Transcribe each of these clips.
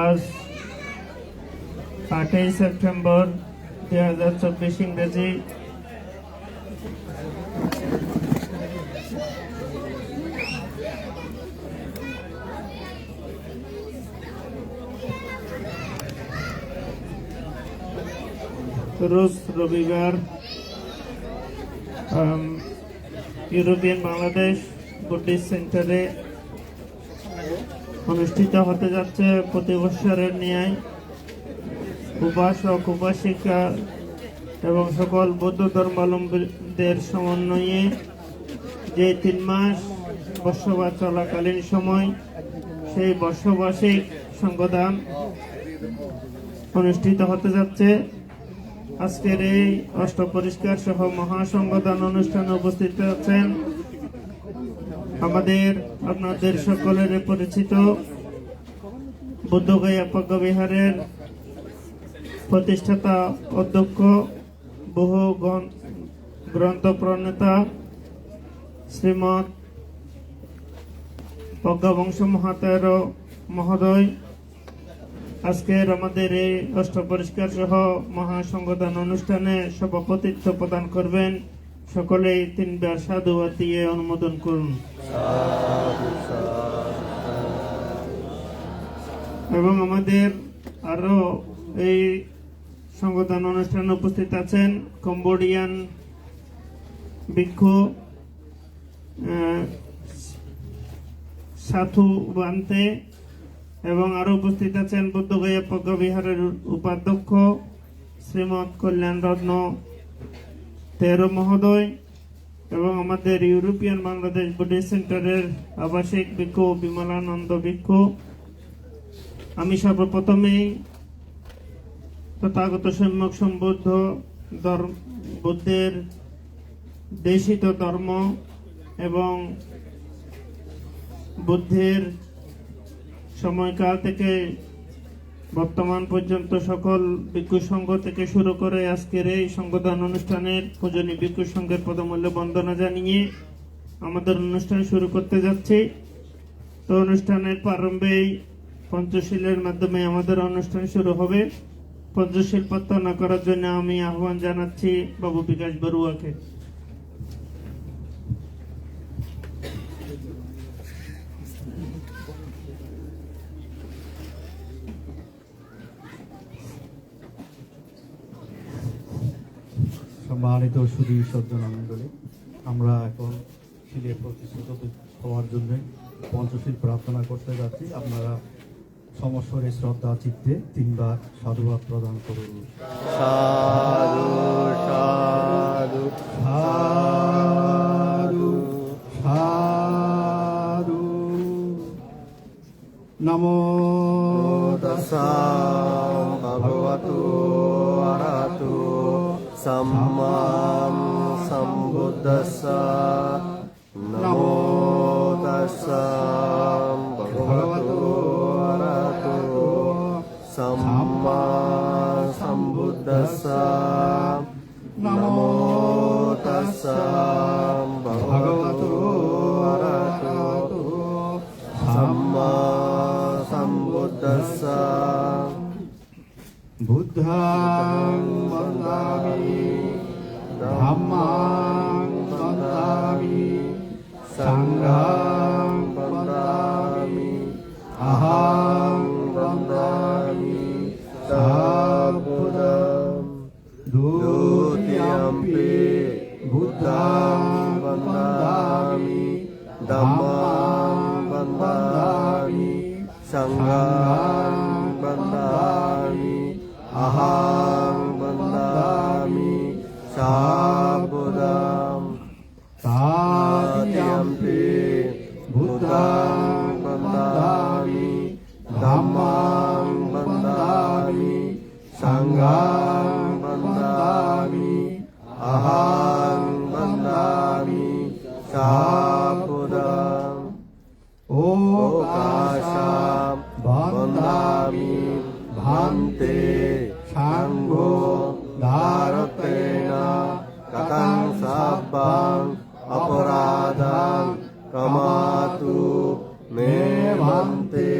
আজ আটই সেপ্টেম্বর দুই হাজার চব্বিশ ইংরেজি রোজ রবিবার আম, ইউরোপিয়ান বাংলাদেশ বুদ্ধিস্ট সেন্টারে অনুষ্ঠিত হতে যাচ্ছে প্রতি বছরের ন্যায়। উপাসক, উপাসিকা এবং সকল বৌদ্ধ ধর্মাবলম্বীদের সমন্বয়ে যে তিন মাস বসবাস চলাকালীন সময়, সেই বর্ষবার্ষিক সংগদান অনুষ্ঠিত হতে যাচ্ছে। আজকের এই অষ্ট পরিষ্কার সহ মহাসংগদান অনুষ্ঠানে উপস্থিত আছেন আমাদের, আপনাদের সকলের পরিচিত বুদ্ধগয়া প্রজ্ঞা বিহারের প্রতিষ্ঠাতা অধ্যক্ষ, বহু গ্রন- গ্রন্থ প্রণেতা শ্রীমৎ প্রজ্ঞাবংশ মহাতের মহোদয়, আজকের আমাদের এই অষ্ট পরিষ্কার সহ মহাসংগঠন অনুষ্ঠানে সভাপতিত্ব প্রদান করবেন সকলেই তিনবার সাধুবাদ দিয়ে অনুমোদন করুন। এবং আমাদের আরও এই সংগঠন অনুষ্ঠানে উপস্থিত আছেন কম্বোডিয়ান ভিক্ষু সাথু বান্তে এবং আরও উপস্থিত আছেন বুদ্ধগয়া প্রজ্ঞা বিহারের উপাধ্যক্ষ শ্রীমৎ কল্যাণ রত্ন তেরো মহোদয় এবং আমাদের ইউরোপিয়ান বাংলাদেশ বুদ্ধিস্ট সেন্টারের আবাসিক ভিক্ষু বিমলানন্দ ভিক্ষু। আমি সর্বপ্রথমেই তথাগত সম্যক সম্বুদ্ধ বুদ্ধের দেশিত ধর্ম এবং বুদ্ধের সময়কাল থেকে বর্তমান পর্যন্ত সকল ভিক্ষু সংঘ থেকে শুরু করে আজকের এই সংগঠন অনুষ্ঠানের পূজনী ভিক্ষু সংঘের পদমূল্য বন্দনা জানিয়ে আমাদের অনুষ্ঠান শুরু করতে যাচ্ছি। তো অনুষ্ঠানের প্রারম্ভেই পঞ্চশীলের মাধ্যমে আমাদের অনুষ্ঠান শুরু হবে। পঞ্চশীল প্রার্থনা করার জন্য আমি আহ্বান জানাচ্ছি বাবু বিকাশ বড়ুয়াকে। সম্মানিত সুদী সজ্জন মণ্ডলী আমরা এখন শিলে প্রতিষ্ঠিত হওয়ার জন্য পঞ্চশীল প্রার্থনা করতে যাচ্ছি। আপনারা সমস্বরে শ্রদ্ধা, চিত্তে তিনবার সাধুবাদ প্রদান করুন। সাধু নমো তসাম ভগবতু සම්මාම් සම්බුද්දස්සා නමෝ තස්සා භගවතු වරහතෝ සම්මා සම්බුද්දස්සා නමෝ තස්සා භගවතු වරහතෝ සම්මා සම්බුද්දස්සා බුද්ධා बुद्धामि 安定。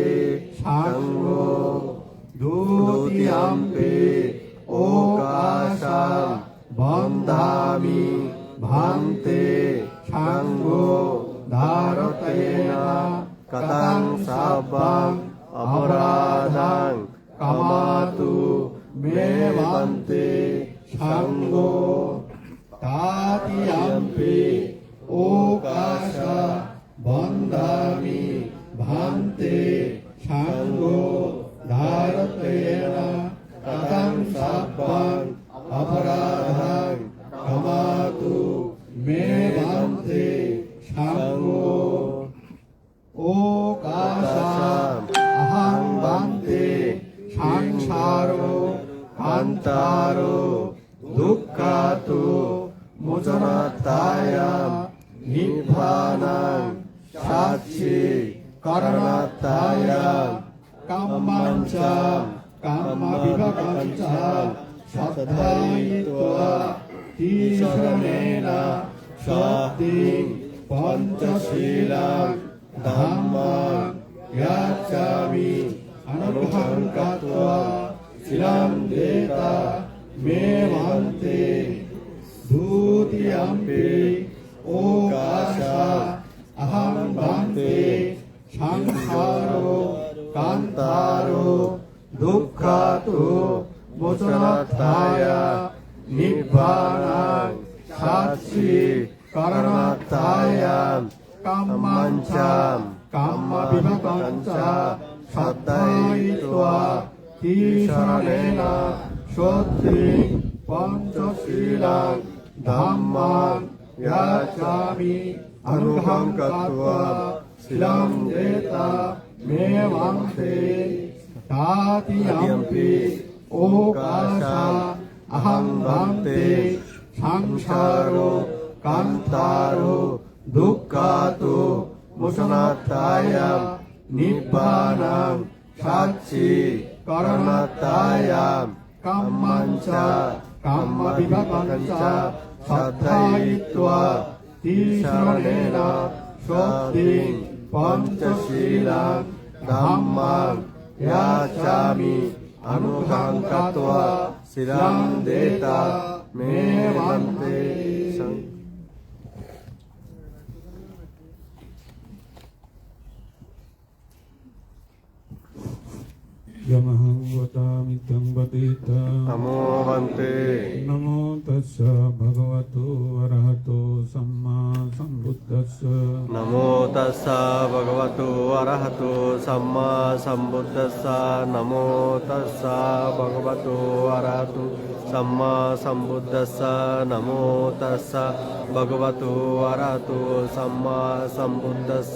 সংসারো অন্তারো দুঃখাত মোচনাত্তায়া নির্বাণাং সাক্ষী করণাত্তায়া কামাঞ্চ কামাবিভাকাঞ্চ সদ্ধায়িত্বা তিশরণেন শক্তিং পঞ্চশীলাং, ধাম্মাং, ইয়াচ্ছামি। अनुभवं कृत्वा शिलां देता मे वन्ते द्वितीयम्पि ओकाशा अहं वन्ते संसारो कान्तारो दुःखातु मोचनात्ताय निब्बाणां साक्षी करणात्तायां সাদ্দায়িত্বা তিশরণেন শ্রদ্ধি পঞ্চশীলান ধাম্মান ইয়াচ্ছামি অনুভব কত্বা শিলাম দেতা মে মাংসে তাতি অম্পি ও কাশা অহং ভান্তে সংসারো কান্তারো দুঃখাতো মুসনাথায়া मुसनात्तायां निब्बाणां साक्षी करणात्तायां कम्मञ्च कम्मविभवञ्च श्रद्धयित्वा तीश्वरेण शक्तिं पञ्चशीलां धम्मां याचामि अनुभवं कृत्वा शिलां देता मे वन्ते යමහ වතා මිත්තං බදීතා අමෝහන්තේ. නමෝ තස්ස භගවතු අරහතෝ සම්මා සම්බුද්දස්ස. නමෝ තස්ස භගවතු අරහතෝ සම්මා සම්බුද්දස්ස. නමෝ තස්ස භගවතු අරහතු සම්මා සම්බුද්දස්ස. නමෝ තස්ස භගවතු අරහතෝ සම්මා සම්බුද්දස්ස.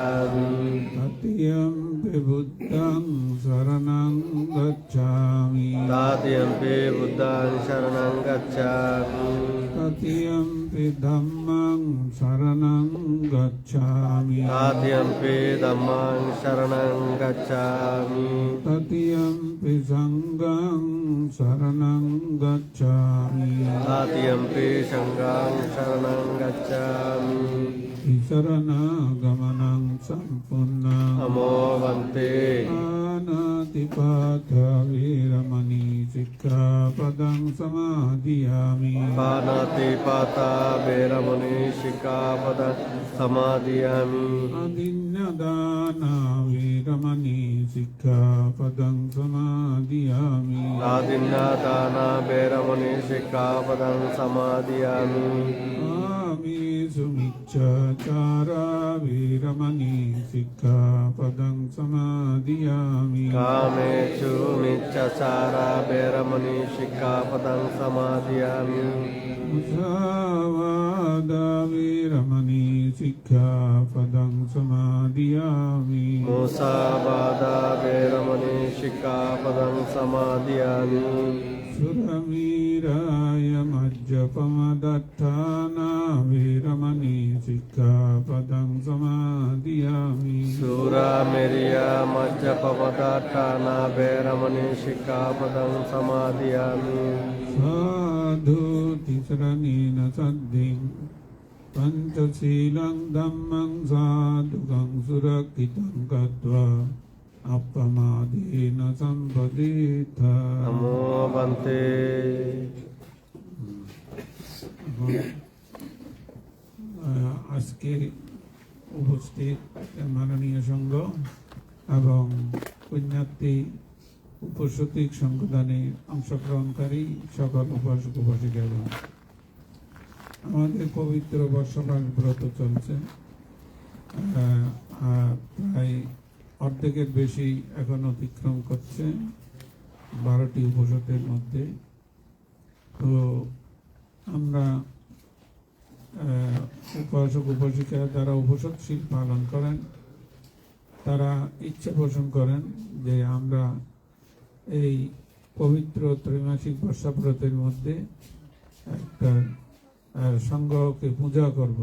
තතියම්පි බුද්ධං සරණං ගච්ඡාමි. තතියම්පි බුද්ධං සරණං ගච්ඡාමි. තතියම්පි ධම්මං සරණං ගච්ඡාමි. තතියම්පි ධම්මං සරණං ගච්ඡාමි. තතියම්පි සංඝං සරණං ගච්ඡාමි. තතියම්පි සංඝං සරණං ගච්ඡාමි. ඉසරණාගමනං සම්පන්නං අමෝවන්තේ ආනාතිපාතවීරමණී සික්ඛාපදං සමාදියාමි ආනාතිපාතා වේරමණී සික්ඛාපදං සමාදියාමි අදින්නදානා වීරමණී සික්ඛාපදං සමාදියාමි ආදින්නදානා වේරමණී සික්ඛාපදං සමාදියාමි ආමේ समादयामि आमीषु मिच्छामि मिच्छाचारा वीरमणि सिक्खापदं समादियामि कामेषु मिच्छाचारा वैरमणि शिक्षापदं समादयामि मुसावादा वीरमणि सिक्खापदं समादियामि मुसावादा वैरमणि शिक्षापदं समादयामि सुरवीराय मज्जपमदत्ताना वीरमणि सिक्खापदं समादियामि। सुरामेरिया मज्जपमदाठाना वैरमणि शिक्षापदं समादयामि। साधु तिसरणेन सद्धिं पञ्चशीलं धम्मं साधुकं सुरक्षितं गत्वा අපමාදීන සම්පදීත නමෝ බන්තේ আজকে উপস্থিত মাননীয় সংঘ এবং পুণ্যার্থী উপসতিক সংবিধানে অংশগ্রহণকারী সকল উপাসক উপাসিকা আমাদের পবিত্র বর্ষবাস ব্রত চলছে। প্রায় অর্ধেকের বেশি এখন অতিক্রম করছে বারোটি উপসতের মধ্যে। তো আমরা উপাসক উপাসিকা যারা উপসৎশীল পালন করেন, তারা ইচ্ছা পোষণ করেন যে আমরা এই পবিত্র ত্রৈমাসিক বর্ষাব্রতের মধ্যে একটা সংগ্রহকে পূজা করব।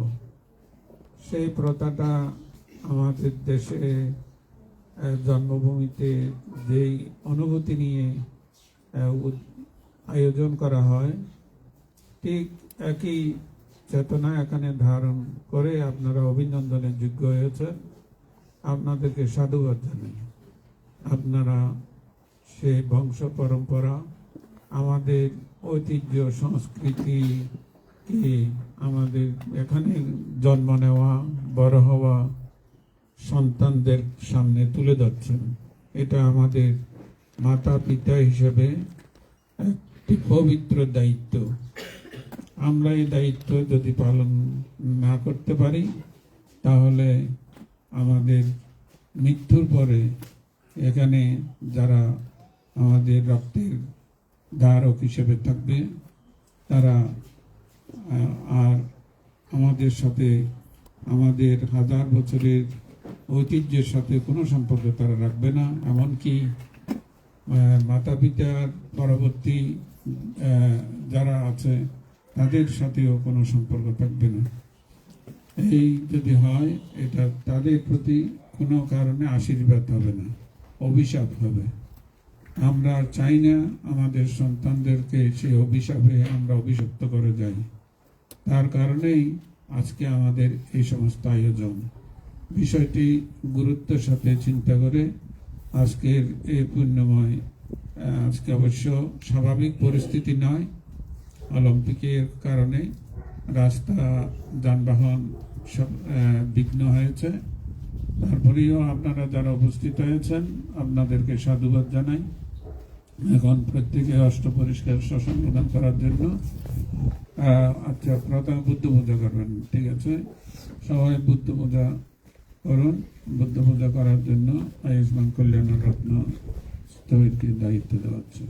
সেই প্রথাটা আমাদের দেশে জন্মভূমিতে যেই অনুভূতি নিয়ে আয়োজন করা হয়, ঠিক একই চেতনা এখানে ধারণ করে আপনারা অভিনন্দনের যোগ্য হয়েছেন। আপনাদেরকে সাধুবাদ জানাই। আপনারা সে বংশ পরম্পরা, আমাদের ঐতিহ্য সংস্কৃতি কি আমাদের এখানে জন্ম নেওয়া, বড় হওয়া সন্তানদের সামনে তুলে ধরছেন। এটা আমাদের মাতা পিতা হিসেবে একটি পবিত্র দায়িত্ব। আমরা এই দায়িত্ব যদি পালন না করতে পারি, তাহলে আমাদের মৃত্যুর পরে এখানে যারা আমাদের রক্তের ধারক হিসেবে থাকবে, তারা আর আমাদের সাথে আমাদের হাজার বছরের ঐতিহ্যের সাথে কোনো সম্পর্ক তারা রাখবে না, এমনকি মাতা পিতার পরবর্তী যারা আছে, তাদের সাথেও কোনো সম্পর্ক থাকবে না। এই যদি হয়, এটা তাদের প্রতি কোনো কারণে আশীর্বাদ হবে না, অভিশাপ হবে। আমরা চাই না আমাদের সন্তানদেরকে সেই অভিশাপে আমরা অভিশপ্ত করে যাই। তার কারণেই আজকে আমাদের এই সমস্ত আয়োজন। বিষয়টি গুরুত্বের সাথে চিন্তা করে আজকের এই পুণ্যময় আজকে অবশ্য স্বাভাবিক পরিস্থিতি নয়, অলিম্পিকের কারণে রাস্তা, যানবাহন সব বিঘ্ন হয়েছে। তারপরেও আপনারা যারা উপস্থিত হয়েছেন, আপনাদেরকে সাধুবাদ জানাই। এখন প্রত্যেকে অষ্ট পরিষ্কার শ্মশান প্রদান করার জন্য আচ্ছা প্রথমে বুদ্ধ পূজা করবেন, ঠিক আছে? সবাই বুদ্ধ পূজা করুন বুদ্ধ পূজা করার জন্য আয়ুষ্মান কল্যাণ রত্ন স্থবিরকে দায়িত্ব দেওয়া হচ্ছে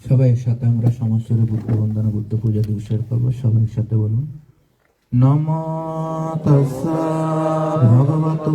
সবাই সাথে আমরা সমাজসরে বুদ্ধ বন্দনা বুদ্ধ পূজা দিবসের করব সবাই সাথে বলুন। নম তস্সা ভগবতো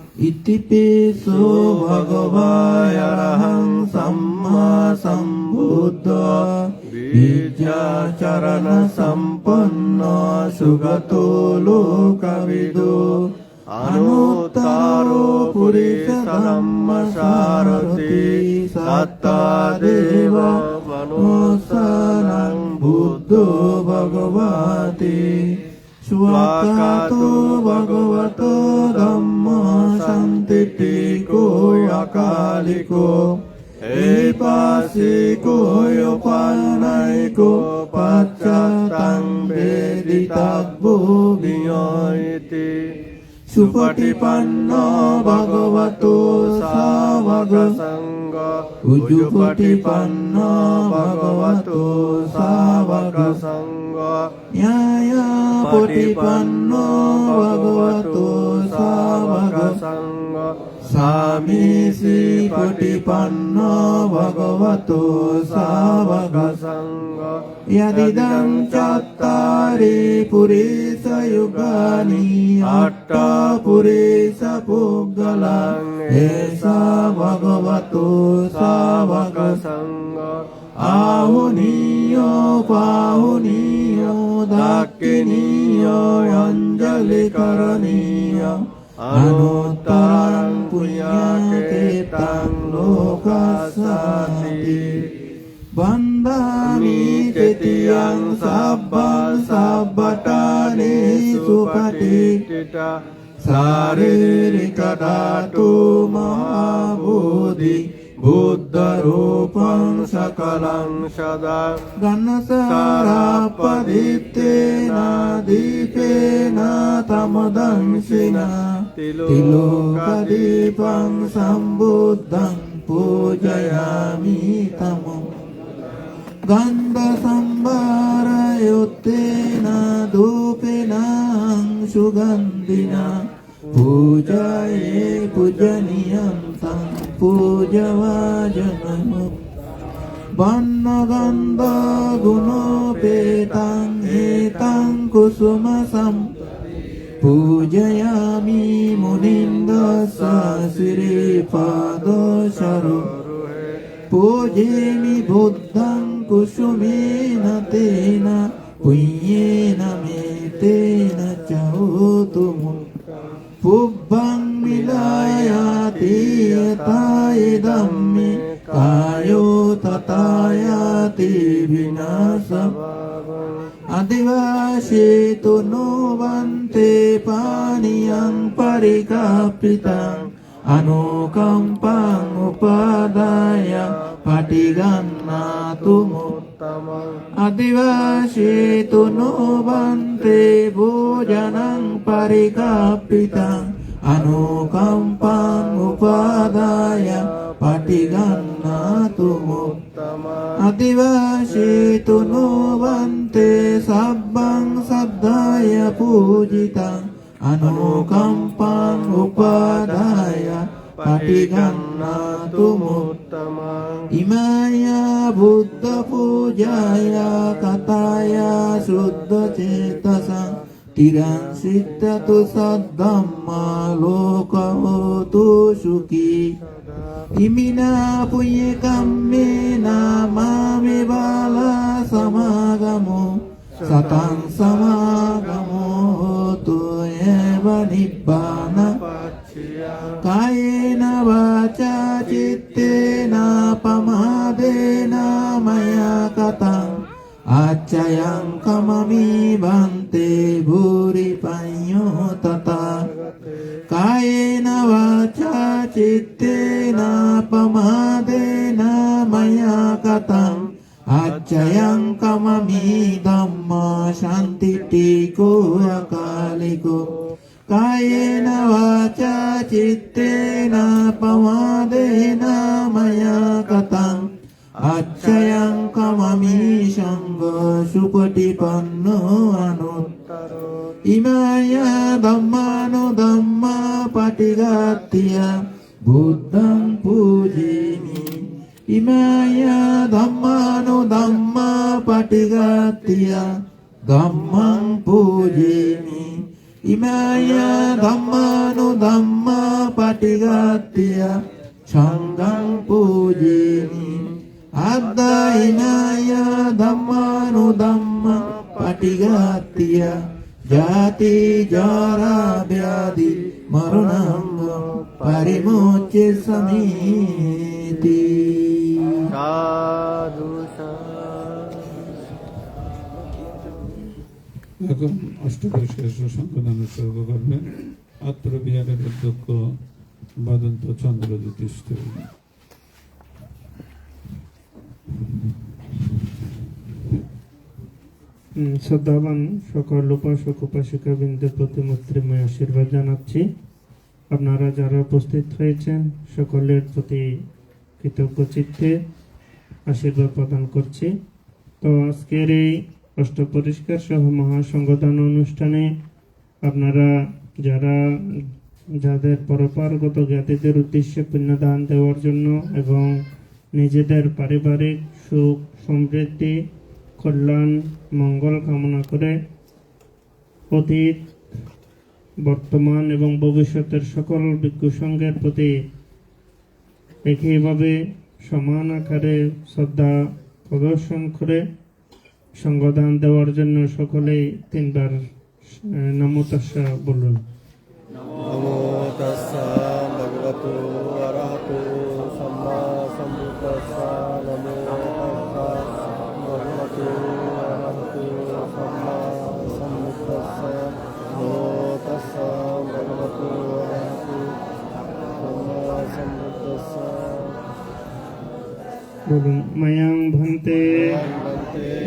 ඉතිපිසෝ භගවායරහං සම්මා සම්බුද්ධා විචාචරණ සම්පන්නෝ සුගතෝ ලෝකවිදෝ අනුත්තරෝ පුරිස ධම්මසාරති සත්තා දේව මනුස්සනං බුද්ධෝ භගවති සුවකතෝ භගවතෝ Ipiko akaliko Ipasiko yopanay ko Pachatang beditagbo biyoiti Supatipanno bhagavato savagrasang तस्स भगवतो සාමීසී පටිපන්නෝ භගවතෝ සාවක සංඝෝ යදිදං චත්තාරි පුරිස යුගානි අට්ඨා පුරිස පුග්ගලං ඒසා භගවතෝ සාවක සංඝෝ ආහුනියෝ පාහුනියෝ දක්ඛිනියෝ අංජලි කරණීය අනුත්තරං ปุญญาเกตังโลกัสสติบันดามิเตติยังสัพพังสัพพตานิสุปฏิติตาสาริริกดาตุมหาบุติบุตตรูปังสกลังชดาดันสาราปดิเตนาดิเปนาธรรมดังสินา तिलोकदीपं सम्बुद्धं पूजयामि तमं गन्धसम्भारयुक्तेन धूपेन सुगन्धिना पूजाये पूजनीयं तं पूजवाजनमुक् बन्नगन्धगुणोपेतां एतां कुसुमसम् kusumasam Pujayami munindasa siripado Pujemi buddhang kusumena tena Punyena metena chautumu Pubbang milayati yataye dhamme Kayo tatayati vinasam adivasi tunu bante paniyang parikapitang anu kampang upadaya patiganna adivasi tunu bante bojanang parikapitang anu kampang upadaya පටිගන්නාතු මුත්තම අතිවාශීතු නොවන්තේ සබ්බං සද්ධාය පූජිතං. අනුකම්පං උපාදාය පටිගන්නාතු මුත්තම ඉමයා බුද්ධ පූජාය කතාය සුද්ධ චේතසං. තිරං සිත්තතු සද්දම්මා ලෝකෝතු සුඛී. ඉමිනා පුඤ්ඤ කම්මේනා මාමේ බාලා සමාගමෝ. සතං සමා जयां कममीभन्ते भूरिपञ्यो तथा। कायेन वाचा चित्तेनापमादेन मया कथम्। अच्चयं कममीदं मा शान्तिटीको अकालिको। कायेन वाचा चित्तेनापमादेन मया कथम्। අච්චයං කමමී සංඝෝ සුපටිපන්නෝ අනුත්තරෝ ඉමය ධම්මානු ධම්මා පටිගත්තිය බුද්ධං පූජිමි. ඉමය ධම්මානු ධම්මා පටිගත්තිය ධම්මං පූජිමි. ඉමය ධම්මානු ධම්මා පටිගත්තිය සංඝං පූජිමි. Dhamma patigattiya Jati jara vyadi maranam parimocce samiti সাধু সাধু এখন অষ্টদশের সুসংকলন উৎসর্গ করবেন আত্মবিহারের অধ্যক্ষ বদন্ত চন্দ্র উম, শ্রদ্ধাবান সকল উপাসক উপাসিকা বৃন্দের প্রতি মৈত্রীময় আশীর্বাদ জানাচ্ছি। আপনারা যারা উপস্থিত হয়েছেন, সকলের প্রতি কৃতজ্ঞ চিত্তে আশীর্বাদ প্রদান করছি। তো আজকের এই অষ্ট পরিষ্কার সহ মহাসংগঠন অনুষ্ঠানে আপনারা যারা, যাদের পরপারগত জ্ঞাতিদের উদ্দেশ্যে পুণ্যদান দেওয়ার জন্য এবং নিজেদের পারিবারিক সুখ, সমৃদ্ধি, কল্যাণ, মঙ্গল কামনা করে অতীত, বর্তমান এবং ভবিষ্যতের সকল বিজ্ঞ সঙ্গের প্রতি একইভাবে সমান আকারে শ্রদ্ধা প্রদর্শন করে সঙ্গদান দেওয়ার জন্য সকলেই তিনবার নমতাসা বলুন। নমো তাস্সা ভগবতো। Mayang Bhante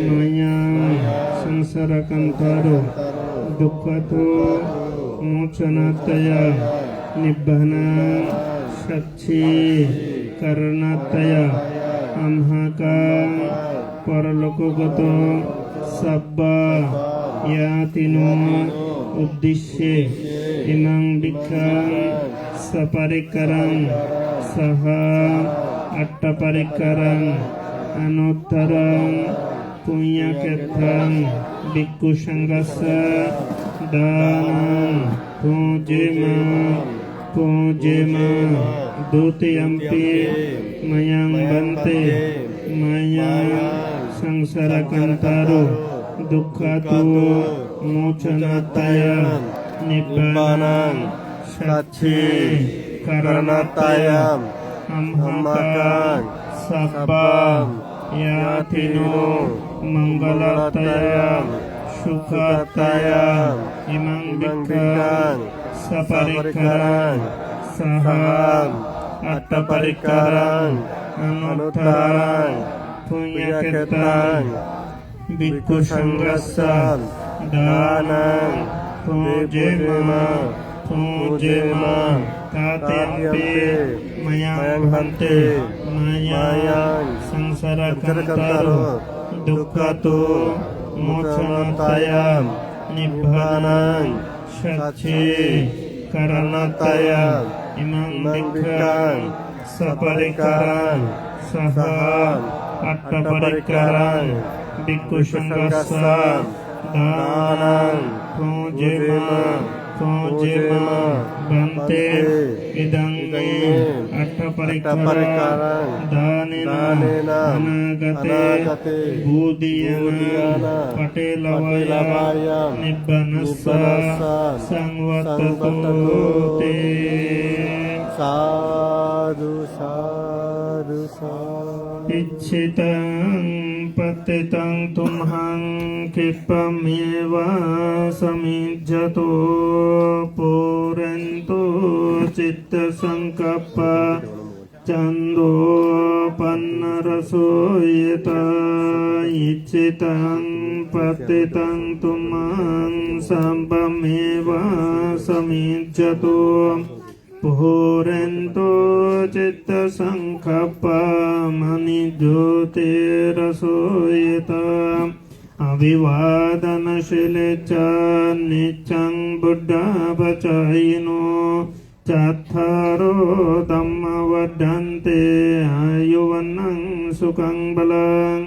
Mayang Sangsara Kantaro Dukkato Mochanataya Nibbana Sakshi Karanataya Amhaka Paralokogato Sabba Yatino Uddishye Imang Bhikkha Saparikarang Saha अट्टपरिकरं अनोत्तरं पुण्यक्षेत्रं भिक्षुसङ्गस्य दानं पूजिम पूजिम द्वितीयम्पि मयां वन्ते मया संसारकन्तारो दुःखतो मोचनतया निब्बानां सच्चे करणतया Samhaka sabang ya tinu manggala imang bikang separikang saham ata parikang anu tan punya ketan pujimah tatyapi mayang hante. Mayang sangsara kantaro dukkha tu mochanataya nibbanam sacchi karanataya imam bikkhan saparikaran saha attaparikaran bikkhu sangasa dana को जेम बंते इदंग अट्ठ परिकरण दानेन अनागते भूदियन पटेलवाय निब्बनस्स संवत्तोते साधु साधु साधु इच्छितं पतितं तुम्हं किपमेव समिज्जतो पूरन्तो चित्तसङ्कप्प छन्दोपन्नरसोयत इच्छितं पतितं तुम्हं सम्भमेव समिज्जतो పూరెంతో చిత్త సంకపమని జ్యోతిరసోయత అవివాదనశిలిచ నిత్యం బుడ్డాపచాయినో చరో దమ్మ వడ్డంతే ఆయువన్నం సుఖం బలం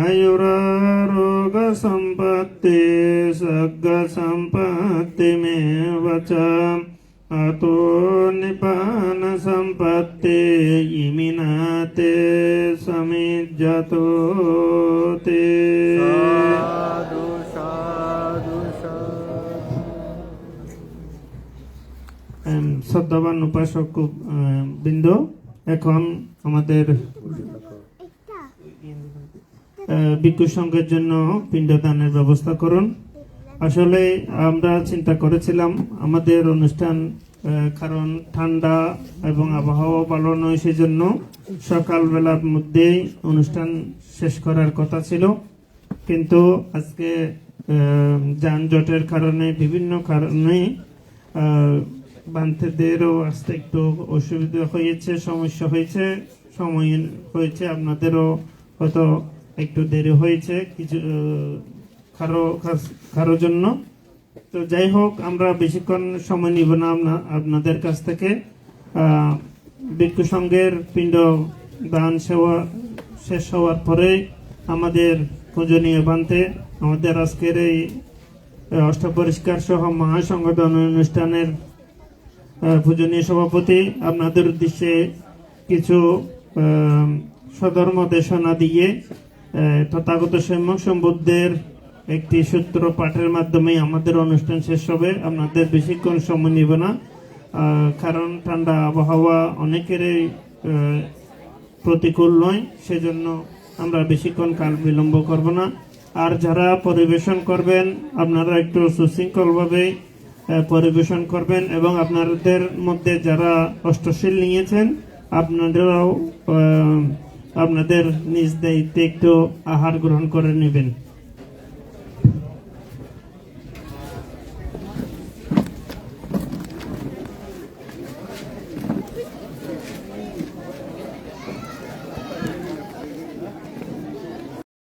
ఆయురారోగ సంపత్తి సగ్గ సంపత్తిమేవ చ अतो निपानसम्पत्ते इमिनाते समिज्जतो ते শ্রদ্ধাবান উপাসক বৃন্দ এখন আমাদের ভিক্ষু সংঘের জন্য পিণ্ডদানের ব্যবস্থা করুন আসলে আমরা চিন্তা করেছিলাম আমাদের অনুষ্ঠান কারণ ঠান্ডা এবং আবহাওয়া ভালো নয় সেজন্য সকালবেলার মধ্যেই অনুষ্ঠান শেষ করার কথা ছিল। কিন্তু আজকে যানজটের কারণে বিভিন্ন কারণে আহ, বান্তেদেরও আসতে একটু অসুবিধা হয়েছে সমস্যা হয়েছে সময় হয়েছে আপনাদেরও হয়তো একটু দেরি হয়েছে কিছু কারও কারোর জন্য। তো যাই হোক, আমরা বেশিক্ষণ সময় নিব না আপনা- আপনাদের কাছ থেকে। ভিক্ষু পিণ্ড দান সেবা শেষ হওয়ার পরে আমাদের পূজনীয় বান্তে, আমাদের আজকের এই অষ্টপরিষ্কার সহ মহাসংগঠন অনুষ্ঠানের পূজনীয় সভাপতি। আপনাদের উদ্দেশ্যে কিছু সধর্ম দেশনা দিয়ে তথাগত সম্যক সম্বুদ্ধের একটি সূত্র পাঠের মাধ্যমে আমাদের অনুষ্ঠান শেষ হবে। আপনাদের বেশিক্ষণ সময় নিব না কারণ ঠান্ডা আবহাওয়া অনেকেরই প্রতিকূল নয় সেজন্য আমরা বেশিক্ষণ কাল বিলম্ব করব না। আর যারা পরিবেশন করবেন আপনারা একটু সুশৃঙ্খলভাবে পরিবেশন করবেন এবং আপনাদের মধ্যে যারা অষ্টশীল নিয়েছেন আপনারাও আহ, আপনাদের নিজ দায়িত্বে একটু আহার গ্রহণ করে নেবেন।